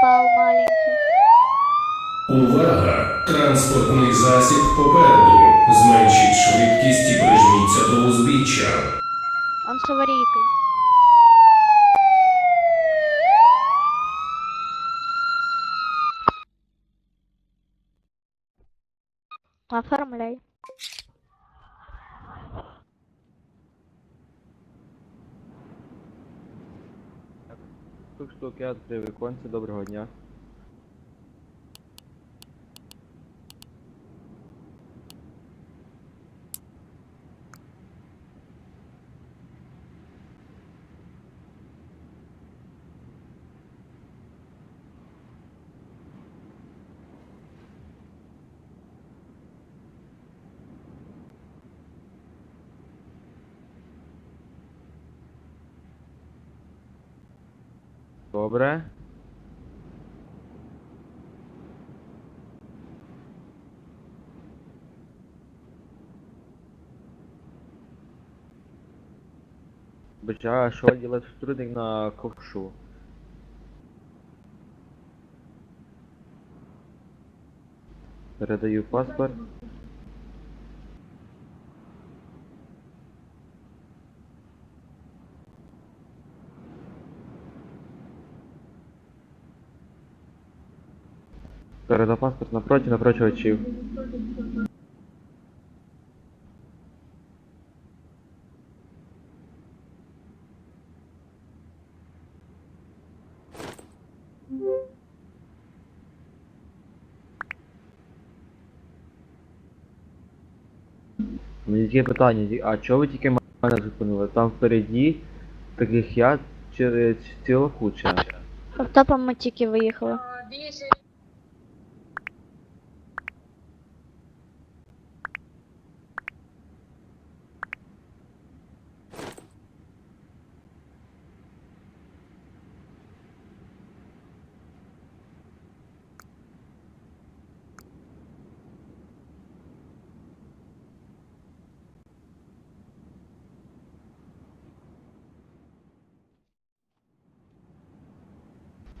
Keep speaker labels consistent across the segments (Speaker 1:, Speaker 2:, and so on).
Speaker 1: попал маленький.
Speaker 2: Увага! Транспортний засіб попереду. Зменшіть швидкість і прижміться до узбіччя.
Speaker 1: Он с аварийкой. Оформляй.
Speaker 3: Штук-штук, я відкрив доброго дня. Добре. Бача, що ділать сотрудник на ковшу? Передаю паспорт. Передав паспорт напроти, напроти очів. Мені таке питання, а чого ви тільки мене зупинили? Там впереді таких я чи ціла куча.
Speaker 1: Автопом мы тики выехала.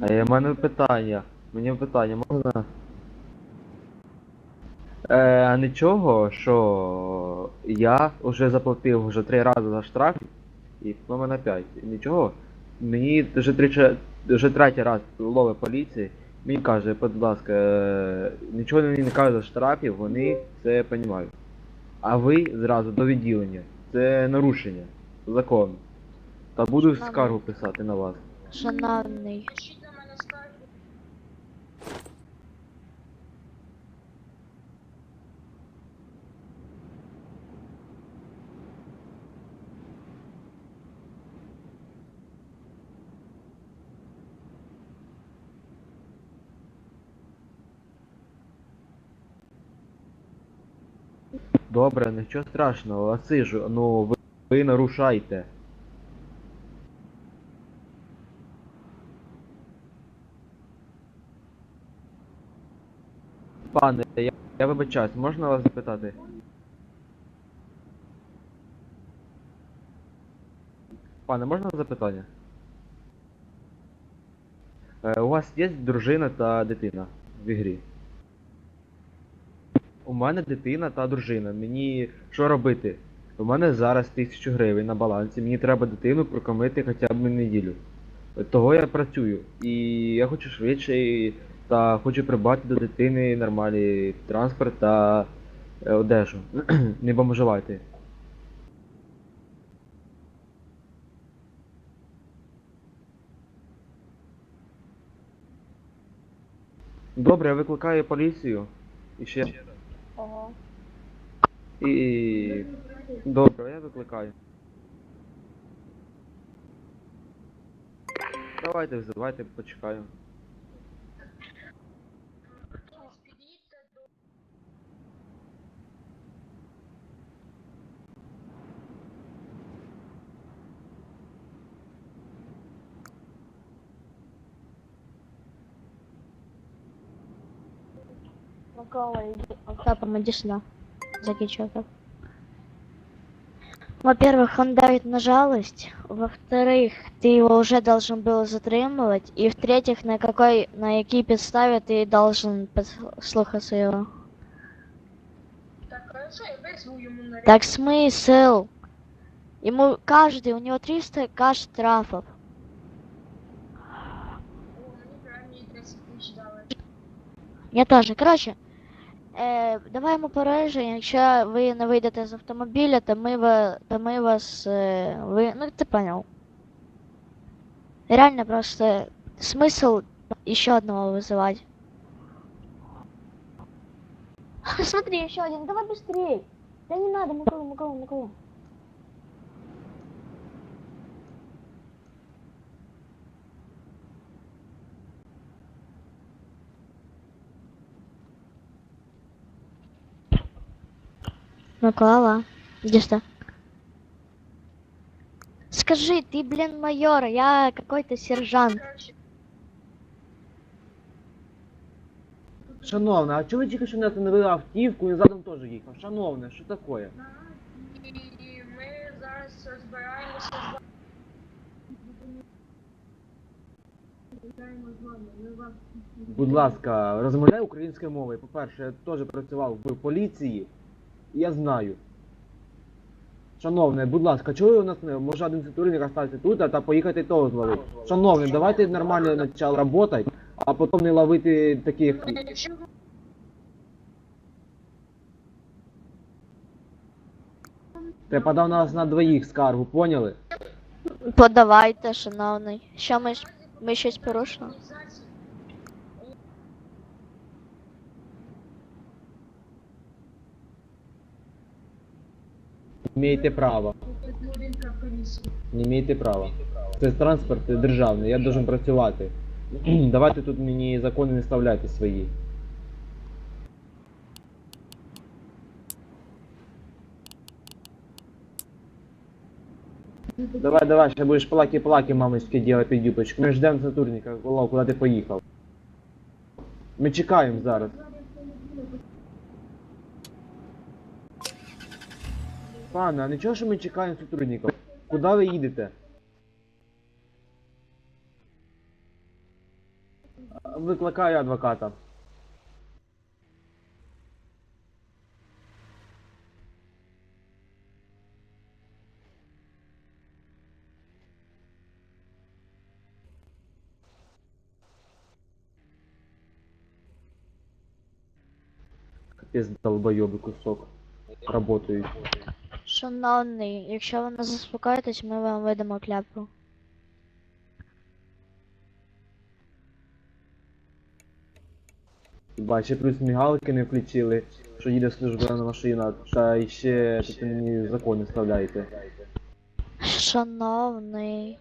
Speaker 3: А я мене питання. Мені питання можна? Е, а нічого, що я вже заплатив вже три рази за штраф і в мене п'ять. Нічого. Мені вже тричі, вже третій раз ловить поліції. Мені каже, будь ласка, е, нічого мені не каже за штрафів, вони це розуміють. А ви зразу до відділення. Це нарушення закону. Та буду скаргу писати на вас.
Speaker 1: Шановний.
Speaker 3: Добре, нічого страшного, осижу, ну ви, ви нарушайте. Пане, я, я вибачаюсь, можна вас запитати? Пане, можна запитання? Е, у вас є дружина та дитина в ігрі? Мене дитина та дружина. Мені що робити? У мене зараз тисячу гривень на балансі. Мені треба дитину прокормити хоча б неділю. Того я працюю. І я хочу швидше та хочу придбати до дитини нормальний транспорт та е, одежу. Не бомжувати. Добре, я викликаю поліцію. І ще. І. Добре, я викликаю. Давайте визивайте, почекаю.
Speaker 1: Микола, иди. Сюда. Закичу так. Во-первых, он давит на жалость. Во-вторых, ты его уже должен был затримувати. И в-третьих, на какой, на якій підставі ти должен послухатися його.
Speaker 4: Так, хорошо, я визву йому на
Speaker 1: Так смысл? Ему каждый, у него 300к штрафов.
Speaker 4: О, мені правильні 10
Speaker 1: е, давай йому порежемо, якщо ви не вийдете з автомобіля, то ми, ва- то ми вас. Е, ви, ну ти понял. Реально просто смысл еще одного вызывать. Смотри, еще один, давай быстрей. Да не надо, Микола, Микола, Микола. Микола, иди сюда. Скажи, ты, блин, майор, я какой-то сержант.
Speaker 3: Шановне, а чого ви тільки що не остановили автівку і задом теж їхав? Шановне, що таке?
Speaker 4: і ми зараз збираємося з вами. Збираємося з вами. Ми вам
Speaker 3: Будь ласка, розмовляй українською мовою. По-перше, я теж працював в поліції, я знаю. Шановне, будь ласка, чого ви у нас не може один сотрудник остатися тут, а та поїхати того зловити? Шановне, давайте нормально почав працювати, а потім не ловити таких. Я подав на вас на двоїх скаргу, поняли?
Speaker 1: Подавайте, шановний. Що ми, ж- ми щось порушили?
Speaker 4: Один комісії.
Speaker 3: Не маєте права. Це транспорт державний, я должен працювати. Давайте тут мені закони не вставляйте свої. Давай, давай, ще будеш плаки-плаки мамочки делать під юбочку. Ми ждемо сотрудника, Лов, куди ти поїхав. Ми чекаємо зараз. Пане, а нічого, що ми чекаємо сотрудників? Куди ви їдете? Викликаю адвоката. Капець долбойобий кусок. Работають.
Speaker 1: Шановний, якщо ви не заспокоїтесь, ми вам видамо кляпу.
Speaker 3: Бачи, ще плюс мігалки не включили, що їде службова машина, та ще тут мені закони вставляєте.
Speaker 1: Шановний.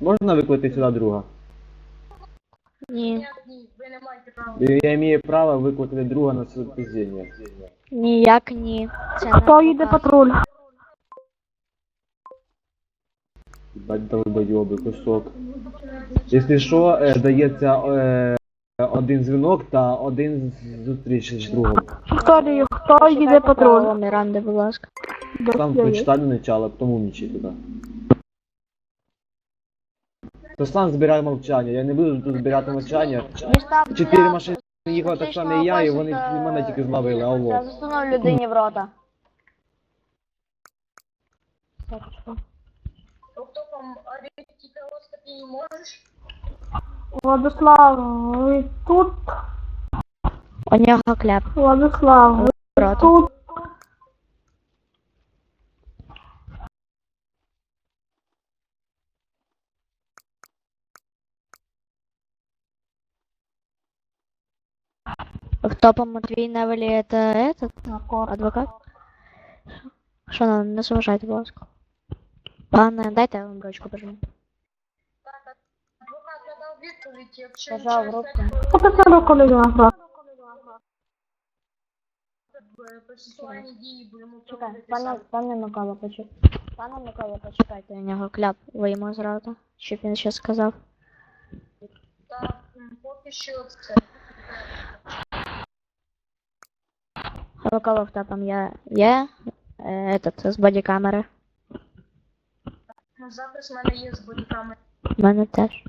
Speaker 3: Можна викликати сюди друга?
Speaker 1: Ні.
Speaker 4: ні, ні, ви не маєте права.
Speaker 3: Я маю право викликати друга на сопровождення.
Speaker 1: Ніяк ні. Це
Speaker 5: Хто їде патруль?
Speaker 3: Бать кусок. Якщо що, е, дається е, один дзвінок та один з- зустріч з другом.
Speaker 5: Повторюю, хто їде патруль?
Speaker 1: Міранди, будь ласка.
Speaker 3: Там прочитай до начала, потім умнічай туди. Руслан збирає мовчання, я не буду тут збирати мовчання. Чотири машини їхали так само і я, і вони мене тільки зловили,
Speaker 1: Я
Speaker 3: алло.
Speaker 1: засунув людині в рота.
Speaker 5: Владислав, ви тут?
Speaker 1: У нього кляп.
Speaker 5: Владислав, ви тут?
Speaker 1: Хто по Матвій Невелі это этот? Адвокат? Що надо, не заважайте, будь ласка. Пане, дайте я вам ручку пожму. Пожав руку.
Speaker 4: в процесуальні
Speaker 1: Чекай, пане, пане Микола, почекайте. Пане Микола, почекайте, у нього кляп. Ви йому зразу, щоб він ще сказав.
Speaker 4: Так, поки що це.
Speaker 1: Тебе там є, є е, этот, з
Speaker 4: бодикамеры. Запис в мене є з бодікамери.
Speaker 1: У мене теж.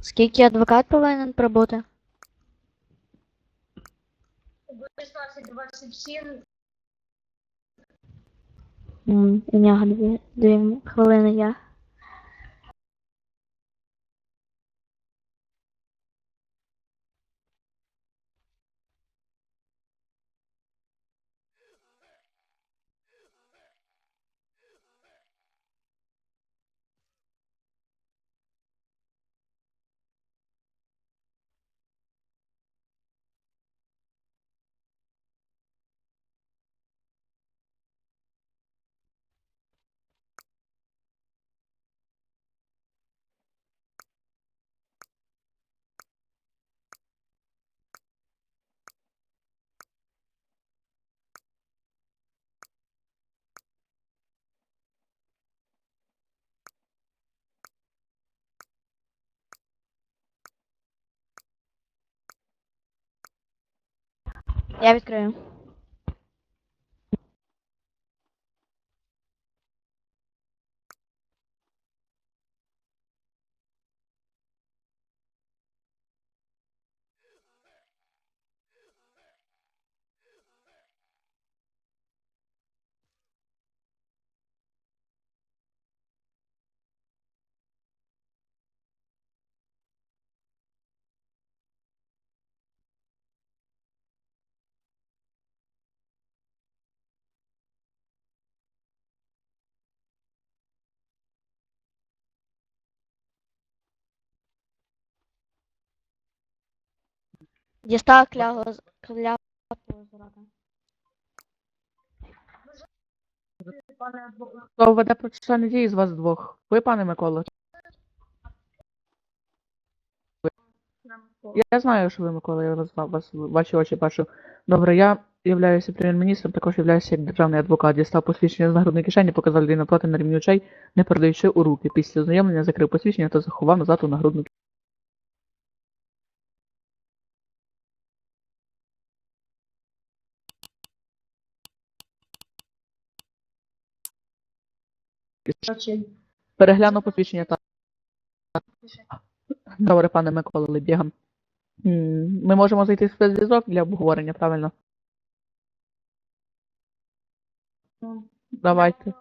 Speaker 1: Скільки адвокат повинен прибути?
Speaker 4: Об 16.27
Speaker 1: У нього дві, дві хвилини є. Я відкрию. Дістав клятву з- клятву з.
Speaker 6: Хто веде процесуальні дії з вас двох? Ви, пане Микола? Я знаю, що ви, Микола, я вас, вас ваші очі бачу. Добре, я являюся прем'єр-міністром, також являюся як державний адвокат. Дістав посвідчення з нагрудної кишені, показав людину проти на рівні очей, не передаючи у руки. Після ознайомлення закрив посвідчення та заховав назад у нагрудну кишені. Переглянув посвідчення та. Добре, пане Микола Лебєга. Ми можемо зайти в спецзв'язок для обговорення, правильно? Давайте.